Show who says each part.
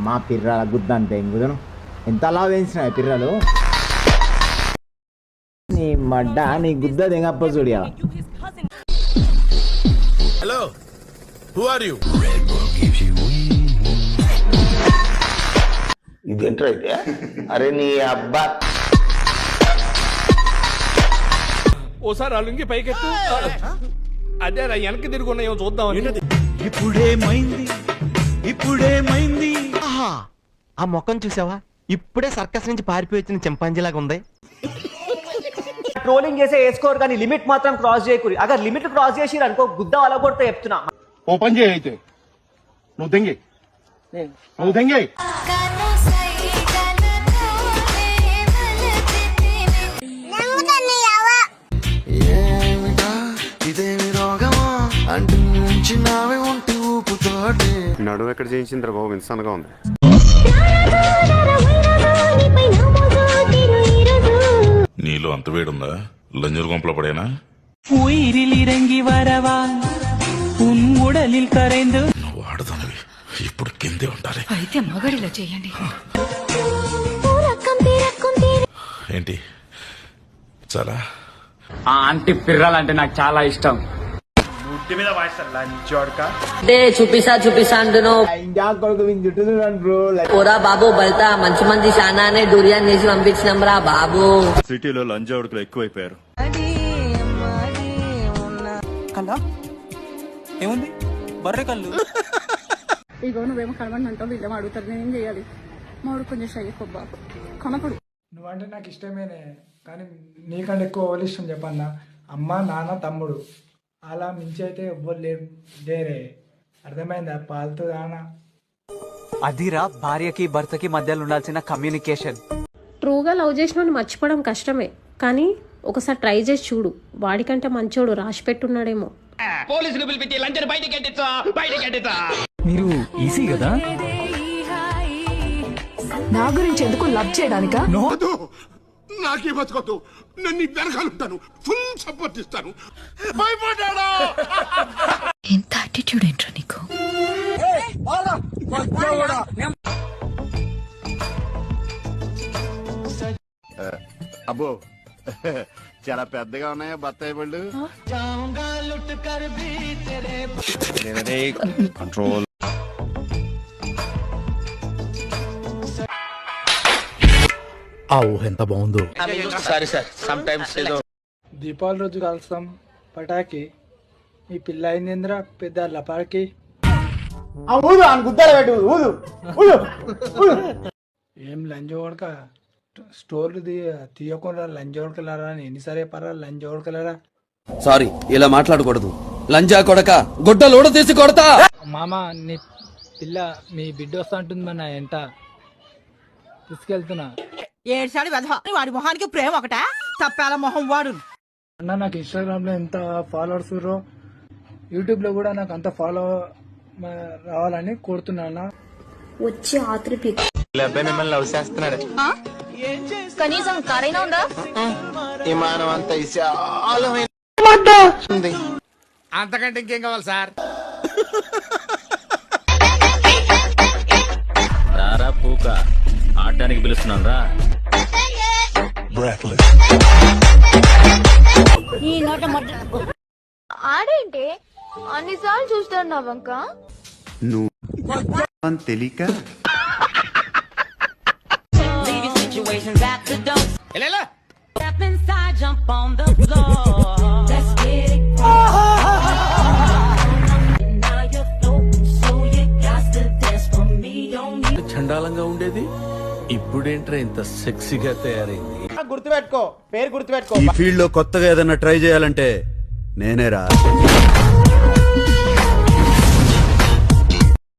Speaker 1: మా పిర్రాల గుద్ద అంతే ఇంకుదను ఎంత అలా వేయించిన పిర్రలు? నీ మడ్డ నీ గుద్ద దిగప్ప చూడియా
Speaker 2: హలో హూ ఆర్ యూ
Speaker 1: ఇదేంట్రా అయితే అరే నీ అబ్బా.
Speaker 3: ఓసారి అలుంగి పైకెత్తు. అదే రా వెనక్కి తిరిగి ఉన్నాయో చూద్దాం
Speaker 4: ఇప్పుడేమైంది? ఇప్పుడేమైంది?
Speaker 5: ఆ ముఖం చూసావా? ఇప్పుడే సర్కస్ నుంచి పారిపోయి వచ్చిన చింపాంజీలాగా ఉంది.
Speaker 6: ట్రోలింగ్ చేసే వేసుకోరు కానీ లిమిట్ మాత్రం క్రాస్ చేయకూరి. అగర్ లిమిట్ క్రాస్ చేసి అనుకో గుద్ద అలా కొడితే చెప్తున్నా.
Speaker 2: ఓపెన్ చేయి అయితే. నువ్వు దెంగి. నువ్వు దెంగి.
Speaker 7: నడుము ఎక్కడ చేయించిందిరా బాబు ఇంత సన్నగా ఉంది
Speaker 8: నీలో అంత వేడుందా లంజరు గుంపలో పడేనా
Speaker 4: உயிரில் வரவா உன் உடலில் கரைந்து
Speaker 8: నువ్వు ఆడదానివి ఇప్పుడు కిందే ఉండాలి
Speaker 9: అయితే మగడిలో చేయండి
Speaker 8: ఏంటి చాలా
Speaker 3: ఆ ఆంటీ పిర్రాలంటే నాకు చాలా ఇష్టం
Speaker 9: దే చూపిసా చూపిసా అంటును
Speaker 1: ఇంకా కొడుకు వీని చుట్టూ చూడండి బ్రో
Speaker 9: ఓరా బాబు బల్తా మంచి మంది శానానే డూరియాన్ చేసి పంపించినాం రా బాబు
Speaker 7: సిటీలో లంజావుడుకులు ఎక్కువైపోయారు.
Speaker 4: కల్లా? ఏముంది? బర్రె కళ్ళు.
Speaker 9: ఇగో నువ్వేమో కనబడి అంటావు వీళ్ళేమో అడుగుతారు నేనేం చేయాలి? మాడు కొంచెం షై బాబు. కనపడు.
Speaker 4: నువ్వంటే నాకు ఇష్టమేనే కానీ నీకంటే ఎక్కువ ఎవరు ఇష్టం చెప్పన్నా. అమ్మ నాన్న తమ్ముడు. అలా మించి అయితే ఎవ్వరు లేరు. లేరే అర్థమైందా? పాలతో దానా అదిరా భార్యకి భర్తకి మధ్యలో ఉండాల్సిన కమ్యూనికేషన్.
Speaker 9: ట్రూగా లవ్ చేసిన మర్చిపోవడం కష్టమే. కానీ ఒకసారి ట్రై చేసి చూడు. వాడికంటే మంచోడు రాసి పెట్టున్నాడేమో.
Speaker 3: పోలీసులు పిలిపించి లంచం బయటికి బయటికి
Speaker 4: మీరు ఈజీ కదా?
Speaker 9: నా గురించి ఎందుకు లవ్ చేయడానికా?
Speaker 2: నాకే బతకొద్దు. నేను నీ వెనకాలంటాను ఫుల్ సపోర్ట్ ఇస్తాను. భయపడ్డాడు?
Speaker 9: ఎంత అటిట్యూడ్ ఏంట్రా నీకు?
Speaker 7: అబ్బో చాలా పెద్దగా ఉన్నాయా బత్తాయి పళ్ళు కంట్రోల్
Speaker 4: ఆ ఊహ ఎంత బాగుందో.
Speaker 3: Sorry sir. సమ్ టైమ్స్ ఏదో
Speaker 4: దీపావళి రోజు కలుస్తాం. పటాకి. మీ పిల్ల అయిందేంద్రా? పెద్ద లపాకి.
Speaker 1: ఆ ఊదు ఆ గుద్దలు పెట్టు ఊదు. ఊదు ఊదు
Speaker 4: ఏం లంచ్ ఓడక? స్టోర్లు తీయకుండా లంచ్ ఓడకలారా అని ఎన్నిసార్లు చెప్పారా? లంచ్ ఓడకలారా
Speaker 10: సారీ ఇలా మాట్లాడకూడదు. లంజా కొడక గుడ్డలోడ తీసి కొడతా.
Speaker 4: మామ నీ పిల్ల మీ బిడ్డ వస్తా ఉంటుంది మన ఎంట తీసుకెళ్తున్నా.
Speaker 9: ఏడ్చాడు వెధవ. వాడి మొహానికి ప్రేమ ఒకటా? తప్పాల మొహం వాడు.
Speaker 4: అన్న నాకు ఇన్స్టాగ్రామ్లో ఎంత ఫాలోవర్స్ యూట్యూబ్లో కూడా నాకు అంత ఫాలో రావాలని కోరుతున్నా
Speaker 9: వచ్చి
Speaker 5: అబ్బాయి మిమ్మల్ని లవ్ చేస్తున్నాడు.
Speaker 9: కనీసం కారైనా ఉందా?
Speaker 10: విమానం అంత విశాలమైన
Speaker 3: అంతకంటే ఇంకేం కావాలి సార్?
Speaker 5: రారా పూక. ఆడడానికి పిలుస్తున్నాను రా
Speaker 9: ఆడేంటి? అన్నిసార్లు చూస్తున్నావంక
Speaker 7: నువ్వు తెలియక
Speaker 3: ఎలా
Speaker 8: చండాలంగా ఉండేది? ఇప్పుడేంట్రా ఇంత సెక్సీగా తయారైంది.
Speaker 1: గుర్తుపెట్టుకో పేరు గుర్తుపెట్టుకో.
Speaker 7: ఈ ఫీల్డ్లో కొత్తగా ఏదైనా ట్రై చేయాలంటే నేనే రా